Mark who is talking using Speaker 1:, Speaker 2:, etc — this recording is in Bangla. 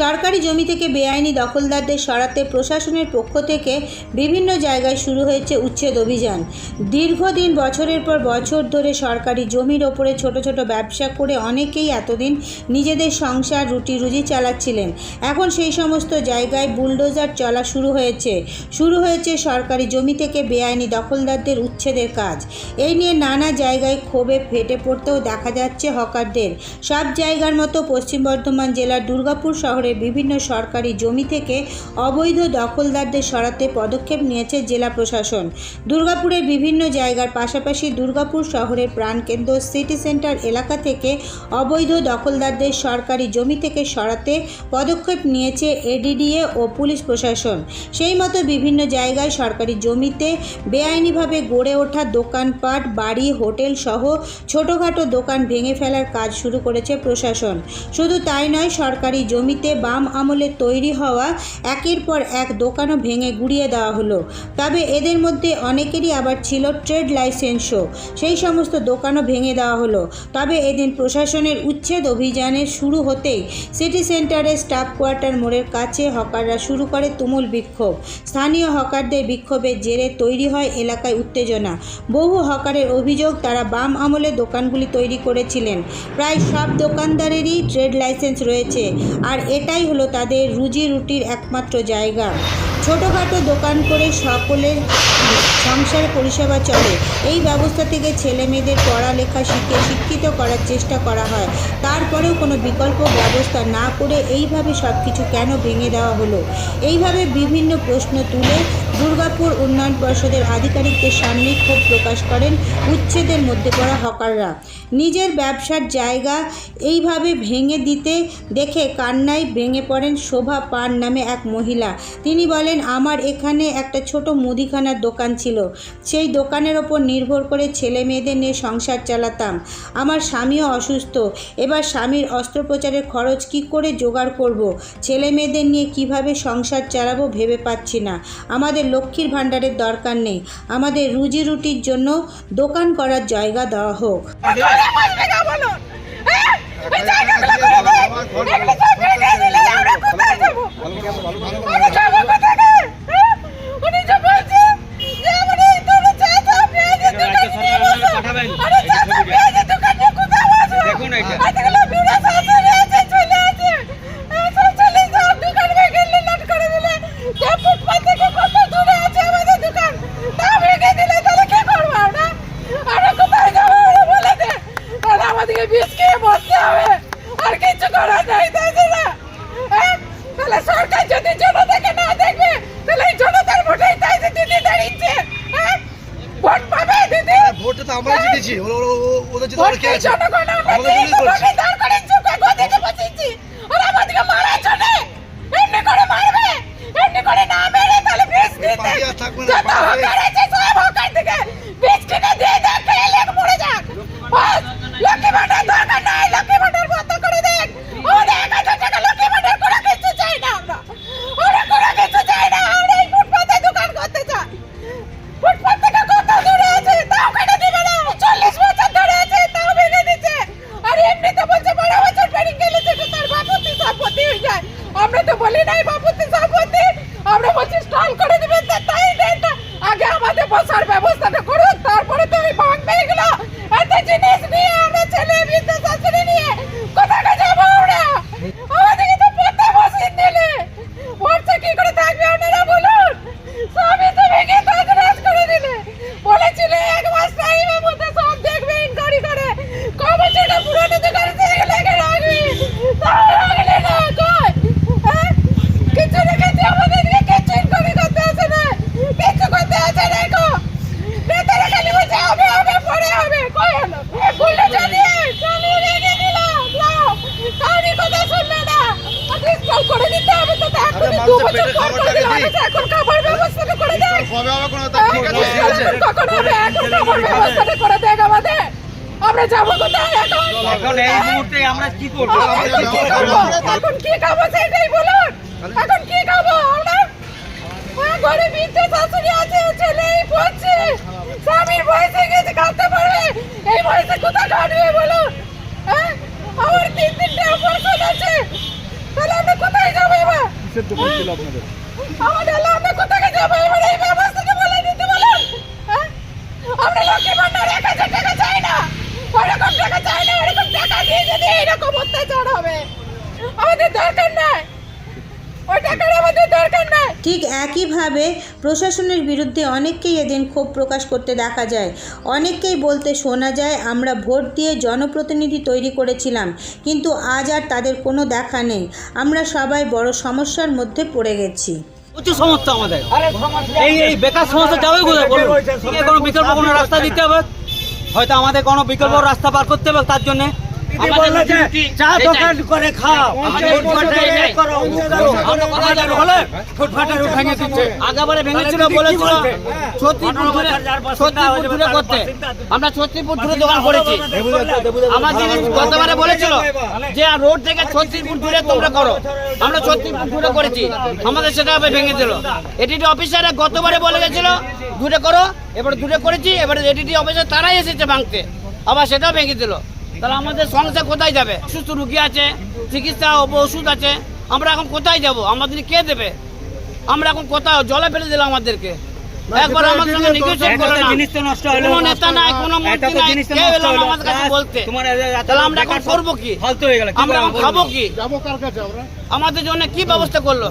Speaker 1: সরকারি জমি থেকে বেআইনি দখলদারদের সরাতে প্রশাসনের পক্ষ থেকে বিভিন্ন জায়গায় শুরু হয়েছে উচ্ছেদ অভিযান। দীর্ঘদিন বছরের পর বছর ধরে সরকারি জমির ওপরে ছোট ছোট ব্যবসা করে অনেকেই এতদিন নিজেদের সংসার রুটি রুজি চালাচ্ছিলেন। এখন সেই সমস্ত জায়গায় বুলডোজার চলা শুরু হয়েছে। শুরু হয়েছে সরকারি জমি থেকে বেআইনি দখলদারদের উচ্ছেদের কাজ। এই নিয়ে নানা জায়গায় ক্ষোভে ফেটে পড়তেও দেখা যাচ্ছে হকারদের। সব জায়গার মতো পশ্চিম বর্ধমান জেলার দুর্গাপুর শহরের বিভিন্ন সরকারি জমি থেকে অবৈধ দখলদারদের সরাতে পদক্ষেপ নিয়েছে জেলা প্রশাসন। দুর্গাপুরের বিভিন্ন জায়গার পাশাপাশি দুর্গাপুর শহরের প্রাণকেন্দ্র সিটি সেন্টার এলাকা থেকে অবৈধ দখলদারদের সরকারি জমি থেকে সরাতে পদক্ষেপ নিয়েছে এডিডিএ ও পুলিশ প্রশাসন। সেই মতো বিভিন্ন জায়গায় সরকারি জমিতে বেআইনিভাবে গড়ে ওঠা দোকানপাট, বাড়ি, হোটেল সহ ছোটোখাটো দোকান ভেঙে ফেলার কাজ শুরু করেছে প্রশাসন। শুধু তাই নয়, সরকারি জমিতে বাম আমলে তৈরি হওয়া একের পর এক দোকানও ভেঙে গুড়িয়ে দেওয়া হলো। তবে এদের মধ্যে অনেকেরই আবার ছিল ট্রেড লাইসেন্সও। সেই সমস্ত দোকানও ভেঙে দেওয়া হলো। তবে এদিন প্রশাসনের উচ্ছেদ অভিযানের শুরু হতেই সিটি সেন্টারের স্টাফ কোয়ার্টার মোড়ের কাছে হকাররা শুরু করে তুমুল বিক্ষোভ। স্থানীয় হকারদের বিক্ষোভের জেরে তৈরি হয় এলাকায় উত্তেজনা। বহু হকারের অভিযোগ, তারা বাম আমলে দোকানগুলি তৈরি করেছিলেন। প্রায় সব দোকানদারেরই ট্রেড লাইসেন্স রয়েছে। আর এটাই হলো তাদের রুজি রুটির একমাত্র জায়গা। ছোটোখাটো দোকান করে সকলের সংসার পরিষেবা চলে। এই ব্যবস্থা থেকে ছেলে মেয়েদের পড়ালেখা শিখে শিক্ষিত করার চেষ্টা করা হয়। তারপরেও কোনো বিকল্প ব্যবস্থা না করে এইভাবে সব কিছু কেন ভেঙে দেওয়া হলো? এইভাবে বিভিন্ন প্রশ্ন তুলে দুর্গাপুর উন্নয়ন পর্ষদের আধিকারিকদের সামনে ক্ষোভ প্রকাশ করেন উচ্ছেদের মধ্যে পড়া হকাররা। নিজের ব্যবসার জায়গা এইভাবে ভেঙে দিতে দেখে কান্নায় ভেঙে পড়েন শোভা পান নামে এক মহিলা। তিনি বলেন আমার এখানে একটা ছোট মুদিখানার দোকান ছিল সেই দোকানের ওপর নির্ভর করে ছেলে মেয়েদের নিয়ে সংসার চালাতাম আমার স্বামীও অসুস্থ এবার স্বামীর অস্ত্রোপচারের খরচ কি করে জোগাড় করব। ছেলে মেয়েদের নিয়ে কীভাবে সংসার চালাবো ভেবে পাচ্ছি না আমাদের লক্ষ্মীর ভাণ্ডারের দরকার নেই আমাদের রুজি রুটির জন্য দোকান করার জায়গা দেওয়া হোক
Speaker 2: ঘরে বসবে না বলুন হ্যাঁ? এই জায়গাগুলো করে দেন। এগুলো সব ভেঙে দিলে আমরা কোথায় যাব? আমরা যাব কোথায়? হ্যাঁ? উনি যে বলছে যে উনি তোমরা চা চা পেঁয়াজের দোকান নিয়ে বসো। আরে চা চা পেঁয়াজের দোকান নিয়ে কোথায় বসবো?
Speaker 3: দেখুন এটা।
Speaker 2: আজকাল বুড়া শাশুড়ি আছে, ছেলে আছে। এই সব ছেলে সব দোকান ভেঙে লট করে দিলে। যে ফুটপাত থেকে কত দূরে আছে আমাদের দোকান। তা ভেঙে দিলে তাহলে কি করব আমরা? আমরা কোথায় যাব ওরা বলে দে। আর আমাদেরকে বিষ খেয়ে মরতে হবে। আর কিছু করার নাই, তাই তো না? হ্যাঁ? তাহলে সরকার যদি জনতাকে না দেখবে, তাহলে এই জনতার ভোটেই তাই যে দিদি দাঁড়িয়েছে। হ্যাঁ? ভোট পাবে
Speaker 3: ভোটটা তো আমরা জিতেছি। ওদের জিতে ওরা কে আছে? আমাদের জন্যই করছে।
Speaker 2: ভোটে দাঁড় করিয়েছি, ওকে গদিতে বসিয়েছি। আর আমাদেরকে মারার জন্যে এমনি করে মারবে। এমনি করে না মেরে তাহলে বিষ দিতে।
Speaker 3: পার্টি আর থাকবে না,
Speaker 2: যত
Speaker 3: পার্টি-
Speaker 2: হকার আছে সব হকার থেকে বিষ কিনে দিয়ে দেখ, খেয়ে লেগ মরে যাক। বাস, লক্ষ্মী ভাণ্ডার দরকার নাই, লক্ষ্মী ভাণ্ডার বন্ধ করে দেন। আমাদের এক হাজার টাকা লক্ষ্মী ভাণ্ডার কোনো কিছু চাই না আমরা। আমরা কোনো কিছু চাই না, আমরা এই ফুটপাতে দোকান করতে চাই। ফুটপাত থেকে কত দূরে আছে, তাও কেটে দিবে না। 40 বছর ধরে আছে, তাও ভেঙে দিচ্ছে। আর এমনিতে বলছে বারো বছর পেরিয়ে গেলে যেটা তার বাপত্তি সম্পত্তি হয়ে যায়। বলি নাই বাপত্তি সম্পত্তি। আমরা বলছি স্টল করে দিবেন, তাই দেন। আগে আমাদের বসার ব্যবস্থাটা করুন, তারপরে তো ওই ভাঙবে এগুলো। এত জিনিস নিয়ে আমরা ছেলে বৃদ্ধ শাশুড়ি নিয়ে কোথায় যাব আমরা? আমাদেরকে তো পড়তে বসিয়ে দিলে। পড়তে কি করে থাকবে আপনারা বলুন? সবই তো ভেঙে তছনছ করে দিলে। বলেছিলে এক মাস টাইমের মধ্যে সব দেখবে ইনকোয়ারি করে। ক বছরটা পুরনো দোকান থেকে লেগে রাখবি। তাও রাখলে না, কই? হ্যাঁ? কিছু রেখেছে আমাদেরকে কিচ্ছু ইনকোয়ারি করতে আসে না। কিচ্ছু করতে আসে না গো। নেতারা খালি বলছে হবে, হবে, পরে হবে। কই হলো? এ বলল জানিয়ে, চালিয়ে রেখে দিলাম। লাও। তারই কথা শুনলে না। আগে install করে দিতে হবে তো, তা এখনই দু
Speaker 3: মানুষের
Speaker 2: বছর
Speaker 3: পেটের
Speaker 2: পর করে
Speaker 3: খাবারটাকে
Speaker 2: দিলে
Speaker 3: দিই।
Speaker 2: হবে, এখন খাবার ব্যবস্থাটা করে দেয়। কখন হবে এখন খাবার ব্যবস্থাটা করে দেখ আমাদের। আমরা যাব কোথায় এখন?
Speaker 4: এখন এই মুহূর্তে আমরা কি করব?
Speaker 2: এখন কি খাব? সেটাই বলুন। এখন কি খাব আমরা? ঘরে বৃদ্ধ শাশুড়ি আছে ছেলেই পড়ছে। স্বামীর বয়সে গেছে খাতে পারবে। এই বয়সে কোথায় খাটবে বলুন? হ্যাঁ? আমার তিন তিনটে অপারেশন আছে তাহলে আমরা কোথায়
Speaker 5: কিসের দোকান ছিল আপনাদের।
Speaker 2: আমরা কোথায় এই বলে হ্যাঁ? আমরা ভান্ডার টাকা চাই না। টাকা চাই না এরকম টাকা দিয়ে অত্যাচার হবে, আমাদের দরকার নাই। ওই টাকার আমাদের দরকার
Speaker 1: ঠিক একইভাবে প্রশাসনের বিরুদ্ধে অনেককেই এদিন ক্ষোভ প্রকাশ করতে দেখা যায়। অনেককেই বলতে শোনা যায়, আমরা ভোট দিয়ে জনপ্রতিনিধি তৈরি করেছিলাম, কিন্তু আজ আর তাদের কোনো দেখা নেই। আমরা সবাই বড় সমস্যার মধ্যে পড়ে গেছি।
Speaker 4: হয়তো আমাদের কোনো বিকল্প রাস্তা পার করতে হবে তার জন্য। চা দোকান করে খাও। আগাবারে ভেঙেছিল বলেছিল। ছত্রিশপুর ছত্রিশপুর ধরে করতে। আমরা ছত্রিশপুর ধরে দোকান করেছি। আমার গতবারে বলেছিল যে রোড থেকে ছত্রিশপুর দূরে তোমরা করো। আমরা ছত্রিশপুর দূরে করেছি। আমাদের সেটা ভেঙে দিল। এডিটি অফিসাররা গতবারে বলে গেছিল দূরে করো। এবার দূরে করেছি এবারে এডিটি অফিসার তারাই এসেছে ভাঙতে। আবার সেটাও ভেঙে দিল। তাহলে আমাদের সংসার কোথায় যাবে? সুস্থ রুগী আছে চিকিৎসা ও- ওষুধ আছে আমরা এখন কোথায় যাব? আমাদের কে দেবে? আমরা এখন কোথাও? জলে ফেলে দিলাম আমাদেরকে। একবার আমার সঙ্গে নেগোশিয়েট করে না।
Speaker 6: জিনিস তো নষ্ট হলো
Speaker 4: কোনো নেতা নাই কোনো মন্ত্রী নাই কে এলো আমাদের কাছে বলতে। তাহলে আমরা এখন করব কি?
Speaker 6: ফালতু হয়ে গেল
Speaker 4: আমরা খাব কি? আমাদের জন্য কি ব্যবস্থা করল?